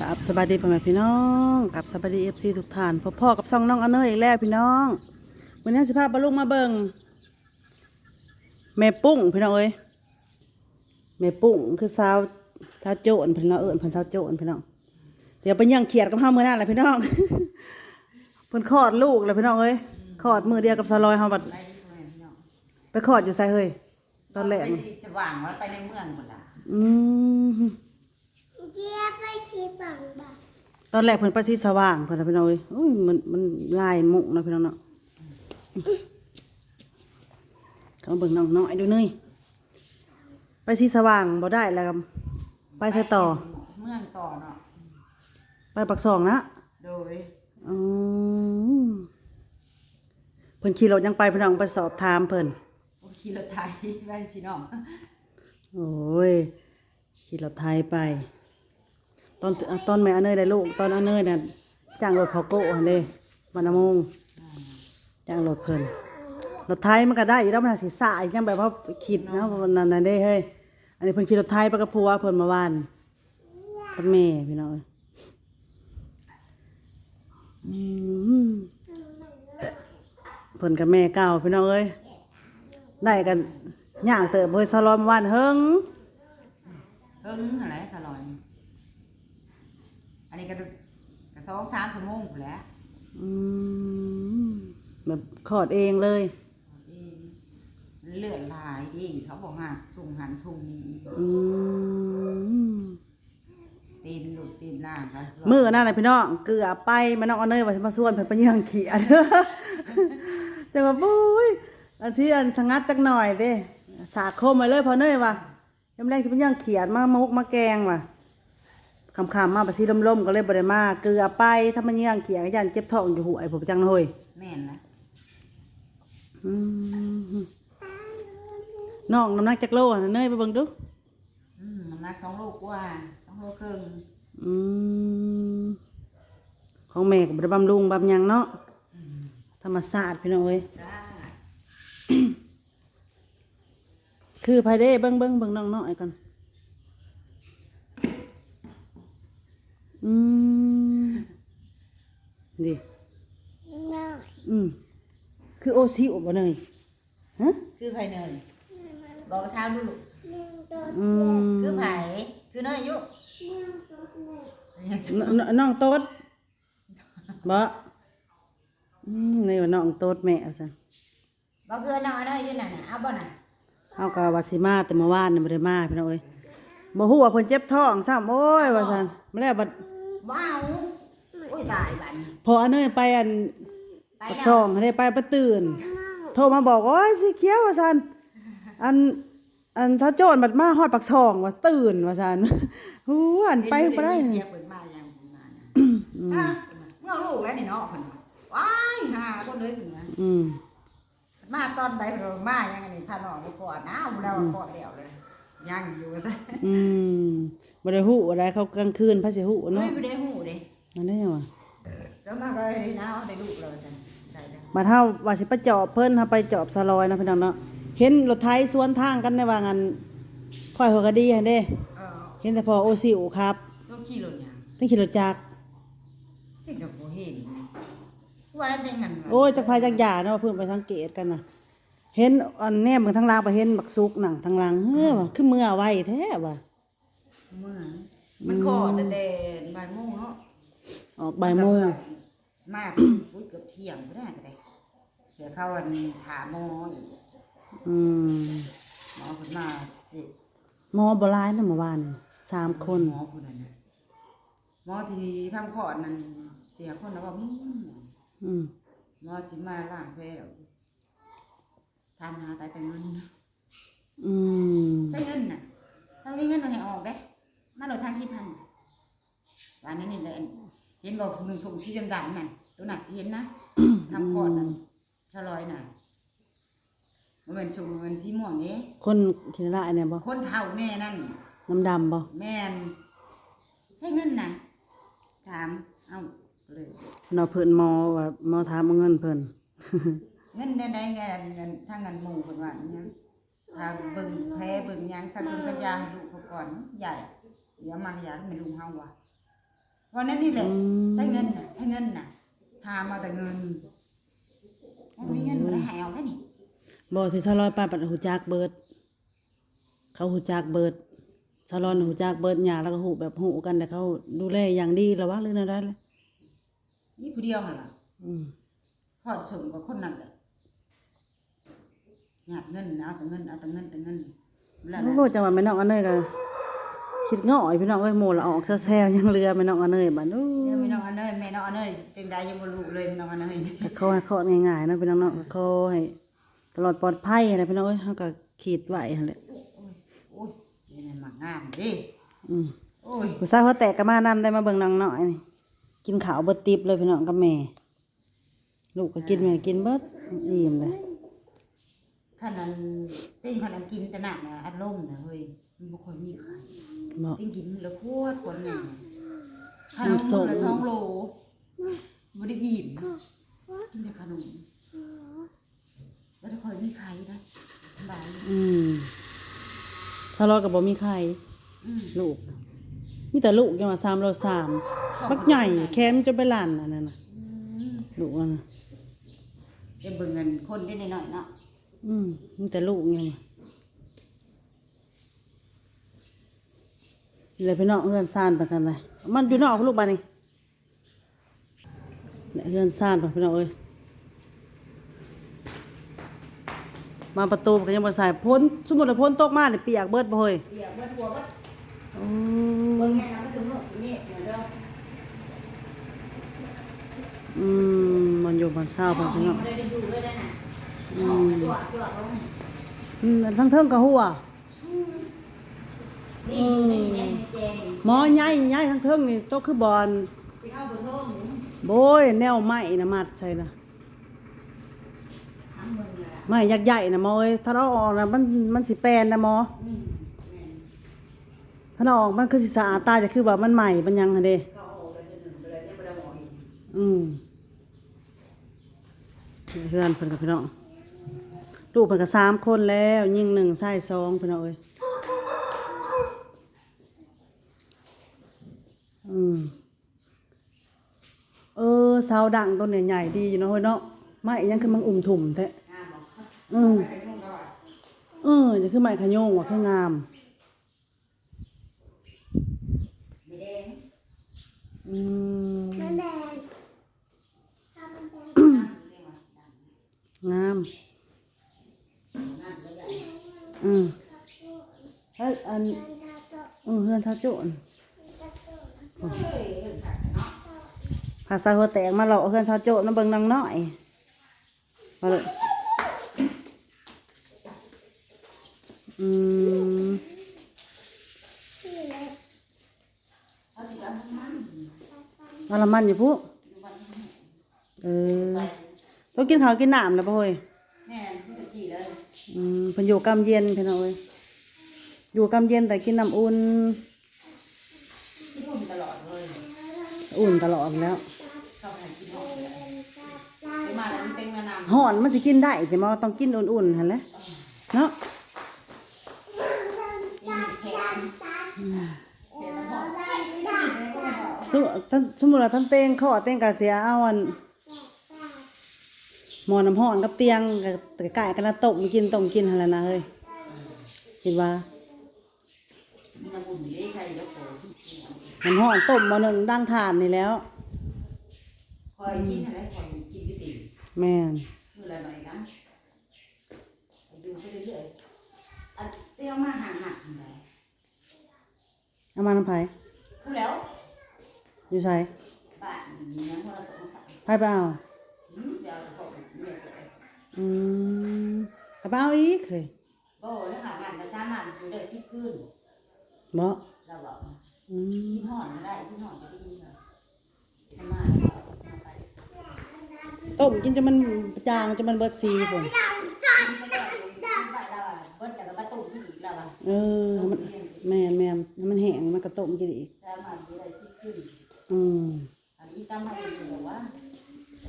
กับสบายดีพ่อแม่พี่น้องกับสบายดีเอฟซีทุกท่านพ่อพ่อกับซ่องน้องอันเนยอีกแล้วพี่น้องวันนี้สิพาบรรลุงมาเบิงแม่ปุ้งพี่น้องเอ้ยแม่ปุ้งคือสาวสาวโจนพี่น้องเอิญเพิ่นสาวโจนพี่น้องเดี๋ยวไปย่างเขียดกับห้ามือหน้าแหละพี่น้องเพิ่นคลอดลูกแล้วพี่น้องเอ้ยคลอดมือเดียวกับสาวลอยเฮาบัดไปที่เมืองพี่น้องไปคลอดอยู่ไสเฮ้ยตอนแรกไปนี่สิจะว่างว่าไปในเมืองหมดละอืม เจี๊ยบไปชีบังบังตอนแรกเพิ่นไปที่สว่างเพิ่นน่ะพี่น้องเอ้ยโอ้ยมันมันลายมุกเนาะพี่น้องเนาะเขาเบิ่งน้องน้อยดูเนยไปที่สว่างบ่ได้แล้วครับไปเธอต่อ เมืองต่อเนาะไปปักซองนะโดยอืมเพิ่นขี่รถยังไปพี่น้องไปสอบถามเพิ่นโอ้ขี่รถไทยไปพี่น้อง โอ้ยขี่รถไทยไป ตอนตอนแม่อเนยได้ลูกตอนอเนยน่ะจ้างรถเขาโก้หั่นเด้บรรณมงจ้างรถเพิ่นรถไทยมันก็ได้อยู่แล้วมันหาสิสายยังแบบว่าคิดนะวันนั่นน่ะเด้เฮ้ยอันนี้เพิ่นขี่รถไทยไปกับผัวเพิ่นเมื่อวานกับแม่พี่น้องเพิ่นกับแม่เก่าพี่น้องเอ้ยได้กันย่างเติบเฮ้ยสลอมอวานเฮิงเอิ้งอะไรสลอย อันนี้ก็กระสองสามชั่วโมงพู้นแหล้วอืมแบบขอดเองเลยเลือดลายดิเขาบอกหักชุงหันชุงนี้อืมตีนหลุดตีนล่างค่ะมือนั่นแหละพี่น้องเกลือไปมันน้องเอาเนยว่าสิมาส่วนเพิ่นไปเยังเขียนจังว่าปุ้ยอันที่อันสงัดจักหน่อยเด้สาคมไปเลยพอเนยว่ะยามแรงสิไปเยังเขียนมามุกมาแกงว่ะ คำๆมาประสีลมๆก็เลยบ่ได้มาเกลือไปถ้ามันเยังเขียนก็ยันเจ็บท้องอยู่หัวไอ้ผมจังเลยแม่นนะอืมน้องน้ำหนักจักโลอะเนยไปเบิ่งดูอืมน้ำหนักสองโลกว่าสองโลครึ่งอืมของแม่กับบำรุงบำหยังเนาะธรรมศาสตร์พี่น้องเอ้ยจ้าคือภายเด้เบิ้งเบิ้งเบิ้งน้องน้อยกัน อืมดิน้อยอืมคือโอซิอบบ่เนยฮะคือไผเนยบอกเช้าดูลูกหนึ่งตัวอืมคือไผคือเนยอายุหนึ่งตัวหนึ่งนนน้องโต๊ดบ่อืมนี่ว่าน้องโต๊ดแม่ซั่นบอกคือน้องเนยอยู่นั่นน่ะเอาบ่น่ะเฮาก็ว่าสิมาแต่เมื่อวานนี่บ่ได้มาพี่น้องเอ้ยบ่ฮู้ว่าเพิ่นเจ็บท้องซ้ำโอ้ยว่าซั่นมาแล้วบัด ว้าวโอ้ยตายบัดนี้พออันเนยไปอันไปปักแล้วซองให้ได้ไปประตื่น โทรมาบอกว่าโอ้ยสีเขียวว่าซั่นอันอันถ้าโจรบัดมาฮอดปักซองว่าตื่นว่าซั่นฮู้อันไปบ่ได้เสียเปิดมายังเปิดมานะอะเมื่อลูกแล้วนี่เนาะเพิ่นว่าว้ายหาคนเลยเพิ่นว่า อืมมาตอนใดเพิ่นว่ามายังอันนี้ถ้าน้องไปก่อนนะเราว่าก่อนแล้วเลยยังอยู่ซะอืม บ่ได้ฮู้อะไรเขากลางคืนพระสิฮู้เฮ้เนาะยบ่ได้ฮู้เด้นั่นได้ยังวะแล้วมาก็ได้นะได้ลูกแล้วจ้ะได้แล้วมาเท่าว่าสิไปจอบเพิ่นเฮาไปจอบสลอยนะพี่น้องเนาะเห็นรถไถสวนทางกันในว่างั้นค่อยหัวก็ดีหั่นเด้เออเห็นแต่พอโอซิวครับต้องขี่รถยังทั้งขี่รถจักรจริงกับบ่เห็นว่าแล้วแต่งันวะโอ้ยจักพายจักหยาเนาะเพิ่นไปสังเกตกันน่ะเห็นอันแนมเบิ่งทางล่างไปเห็นบักซุกหนังทางล่างเฮ้อว่ะคือเมื่อไว้แท้ว่ะ เมื่อมันขอแต่แต่บ่ายโมงเนาะออกบ่ายโมงมากอุ้ยเกือบเที่ยงก็ได้ก็ได้เดี๋ยวเข้าวันถามหมออีกอืมหมอคนมาสิหมอบ่หลายนะเมื่อวานนี่สามคนหมอคนนั้นน่ะหมอที่ทำคลอดนั้นเสียคนแล้วว่าอืมอืมหมอสิมาล้างแผลแล้วทำหาตายแต่เงินอืมใช้เงินน่ะถ้ามีเงินเราให้ออกเด้ มาโหลดทางชิพันวันนี้นี่เลยเห็นบอกหนึ่งส่งสีดำๆนั่นตัวหนักสีเห็นนะทำคลอดนั่นชะลอยน่ะมันเป็นชงมันสีม่วงเด้คนคิดละอันเนี่ยบ่คนเฒ่าแม่นั่นน้ำดำบ่แม่นใช้เงินน่ะถามเอ้าเลยเนาะเพิ่นหมอว่าหมอถามเอาเงินเพิ่นเงินได้ได้เงินเงินถ้าเงินหมู่เพิ่นว่าอิหยังถ้าเบิ่งแพ้เบิ่งหยังสักเบิ่งสัญญาให้ลูกเขาก่อนใหญ่ เดี๋ยวมาให้ยาไม่ลุงเฮาว่ะวันนั้นนี่แหละอืมใช้เงินน่ะใช้เงินน่ะทามาแต่เงินมันมีเงินบ่ได้ใหายเอาได้นี่บ่ที่ชาวลอยไปปัดหูจักเบิด เขาหูจักเบิดชาวลอยหูจักเบิดหยาแล้วก็หูแบบหูกันแต่เขาดูแลอย่างดีแล้ววะหรือแนวใดเลยนี่ผู้เดียวหั่นล่ะอืมพอดสมกับคนนั้นแหละหยาดเงินนะเอาแต่เงินเอาแต่เงินแต่เงินเวลาโอ้นั้นโหจังหวะแม่น้องอันเนยก็ คิดง่อยพี่น้องเอ้ยโมละออกแซวๆยังเรือแม่น้องอันเนยบัดนู้เดี๋ยวแม่น้องอันเนยแม่น้องอันเนยจังใดยังบ่รู้เลยแม่น้องอันเนยก็เขาให้เขาง่ายๆเนาะพี่น้องเนาะก็เขาให้ตลอดปลอดภัยนะพี่น้องเอ้ยเฮาก็ขีดไว้หั่นแหละโอ้ยนี่มันหมักงามเดิอืมโอ้ยผู้สาวเขาแตกก็มานำได้มาเบิ่งน้องน้อยนี่กินข้าวเบิดติบเลยพี่น้องกับแม่ลูกก็กินแม่กินเบิดอิ่มเลยขนาดติ้งขนาดกินแต่หนักนะอัดลมนะเฮ้ย มันบ่ค่อยมีใครบอกติ้งกินแล้วโคตรคนเนี่ยขนมมื้อละช่องโลบ่ได้อิ่มกินแต่ขนมบ่ได้ค่อยมีใครนะสบายอืมชาลอกับบ่มีใครอืมลูกมีแต่ลูกยังว่า3โล3บักใหญ่แคมจะไปล้านอันนั้นน่ะอืมลูกอันน่ะ เดี๋ยวเบิ่งเงินคนได้หน่อยๆเนาะอืมมีแต่ลูกยังว่า เลยพี่น้องเฮือนซ่านไปกันเลยมันอยู่นอกลูกบ้านนี่เนี่ยเฮือนซ่านไปพี่น้องเอ้ยมาประตูก็ยังบ่ใส่พ้นสมมุติว่าพ้นตกมาเนี่ยเปียกเบิดบ่เฮ้ยเปียกเบิดหัวเบิดโอ้เบิ่งแม่น้ำก็สนุกนี่เดี๋ยวเด้ออืมมันอยู่บนเศร้าอ๋เพิ่อนพี่น้องบ่ได้ดูเลยนะน่ะอือ๋อมตัวตัวลงอืมทั้งเทิงกับหัว นี่นี่นี่แจงหมอใหญ่ใหญ่ทั้งเทิงนี่โตคือบอลไปเข้าเบนโทงโบยแนวไม้นะมัดใช่นะทำเบิ่งล่ะไม้ยักษ์ใหญ่นะหมอเอ้ยถ้าเราออกนะมันมันสิแปลนนะหมอ อืมแม่นถ้าเราออกมันคือสิสะอาดตาจะคือว่ามันใหม่มันยังหั่นเด้เขาเอาออกเลยจะหนึ่งไปเลยยังบ่ได้หมออีกอืมนี่เพื่อนเพิ่นกับพี่น้องลูกเพิ่นก็สามคนแล้ว ยิงหนึ่งใส่สองพี่น้องเอ้ย อืมเออเสาดังต้นเนี่ยใหญ่ดีอยู่เนาะเฮ้ยเนาะไม้ยังคือมังอุ่มถุ่มแท้งามบ่อืมไปมุ่งก็ว่าเภาษาหัวแตกมาหลอกเฮือนทาโจนมาเบิ่งนางน้อยมาเลยอืมที่เล็กเอาสิเอาทั้งนั้นมาละมันอยู่พุอยู่บ้านทั้งนั้นเออต้องกินข้าวกินน้ำแล้วป่ะเฮ้ยแม่นผู้ตะกี้เลยอืมเพิ่นอยู่กำเย็นพี่น้องเอ้ยอยู่กำเย็นแต่กินน้ำอุ่น ที่พุ่มตลอดเลยอุ่นตลอดแล้วเข้าไปกินหอมเลยไปมาแล้วมันเต็งมานำห่อนมันสิกินได้แต่มาต้องกินอุ่นๆหั่นแหละเนาะอีแขนแขนมันหอมไม่ได้เลยก็ไม่หอมสมมุติท่านสมมุติว่าท่านเต้งข้อเต้งกะเสียเอาอันหมอน้ำห้อนกับเตียงกับไก่กันละต้มกินต้มกินหั่นแหละนะเฮ้ยคิดว่ามีน้ำอุ่นได้ใช่แล้วโผล่ น้ำห้อนต้มมาหนึ่งดังทานนี่แล้ว คอยกินอะไรคอยกินก็ติแม่นมือละหน่อยนะดูไปเรื่อยๆอันเตี้ยมาห่างๆไหนเอามาน้ำไผ่คือแล้วอยู่ใส่บ้านมีน้ำมันสองสามไผ่ไปเอาเดี๋ยวเขาเรียกอะไรอืมกระเป๋าอีกเฮ้ยก็แล้วหาบ้านก็สามารถอยู่ได้สิบคืนบ่เราบอก อืมที่ห่อนก็ได้ที่ห่อนก็ดีค่ะทำมาเอาไปต้มกินจนมันจางจนมันเบิดสีพุ่นไปแล้วอะเบิ้ลแต่ก็มาตุ้มที่อีกแล้วอะเออมันแม่นแม่นมันแห้งมันก็ต้มกินอีก สามารถอยู่ได้สิบคืนอืมอันนี้ตั้มมาเป็นแบบว่า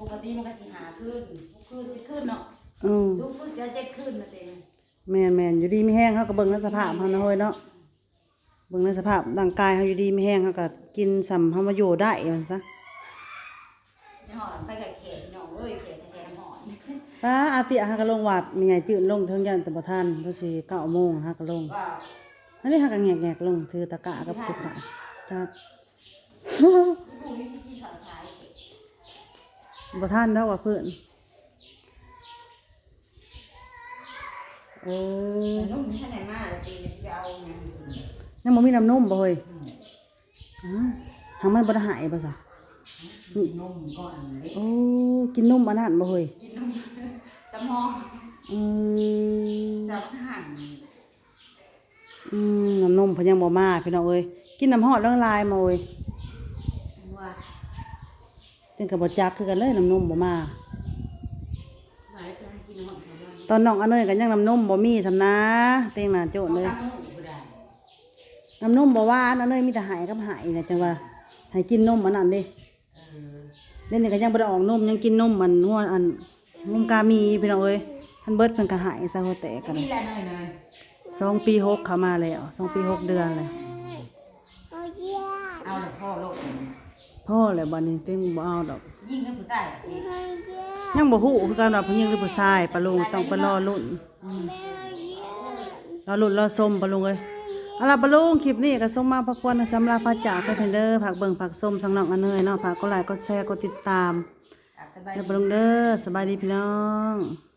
ปกติมันก็สิหาคืนคืนจะคืนเนาะอืมสูงสุดจะเจ็ดคืนนะเต็งแม่นแม่นอยู่ดีไม่แห้งเขาก็เบิ่งแล้วสภาพเขานะเฮ้ยเนาะ เบิ่งในสภาพร่างกายเฮาอยู่ดีไม่แห้งเฮาก็กินสำเฮามาอยู่ได้มันซะในหอดไปกับเขตน้องเอ้ยเขตแท้ๆน้ำหอดป้าอาเตียฮาก็ลงวัดมีใหญ่จืดลงเทิงยันแต่บ่ทันเพราะสิ9โมงฮาก็ลงว่าอันนี้ฮาก็แงกๆลงถือตะกร้ากับตุกผ้าจักผู้นี้สิกินข้าวสายเขตบ่ทันดอกว่าเพิ่นเออแต่นุ่มท่านไหนมาเลยตีเนี่ยจะเอาเงินอ ยู่นี่ยังบ่มีน้ำนมบ่เฮ้ยอ้าวหางมันบ่ได้หายบ่ซะกินนมก่อนเด็กโอ้กินนมอันนั้นบ่เฮ้ยกินนมสมองเออสมหันอืมน้ำนมเพิ่นยังบ่มาพี่น้องเอ้ยกินน้ำฮอดเรื่องลายมาเอ้ยว่าจังก็บ่จักคือกันเลยน้ำนมบ่มาหลายคนกินนมเขาว่าตอนน้องอันเนยก็ยังน้ำนมบ่มีซำนะเต็งหน้าโจดเขาเลยตามมือบ่ได้ น้ำนมบ่หวานอันเนยมีแต่หายกับหายนะจังว่าให้กินนมอันนั้นเด้เออเดี๋ยวนี้ก็ยังบ่ได้ออกนมยังกินนมมันงัวอันนมกามีพี่น้องเอ้ยท่านเบิดเพิ่นก็หายซะหัวแตกกันมีอะไรหน่อยเลยสองปีหกเข้ามาแล้วสองปีหกเดือนเลยเอาเยี่ยมเอาเลยพ่อโลกพ่อแล้วบัดนี้เต็งบ่เอาดอกยิ่งกับผู้ชายเอาเยี่ยมยังบ่ฮู้คือกันว่าผู้หญิงหรือผู้ชายปะลุงต้องไปรอลุ้นแม่เอาเยี่ยมรอลุ้นรอชมปะลุงเอ้ย เอาล่ะปลุงคลิปนี้ก็ส่งมาพักควรสำหรับพระจ่ากไปเทนเดอร์ผักเบิ่งผักส้มสังน้องอันเนยเนาะผักก็ไลค์กดแชร์กดติดตามสบายเด้อปลุงเด้อสบายดีพี่น้อง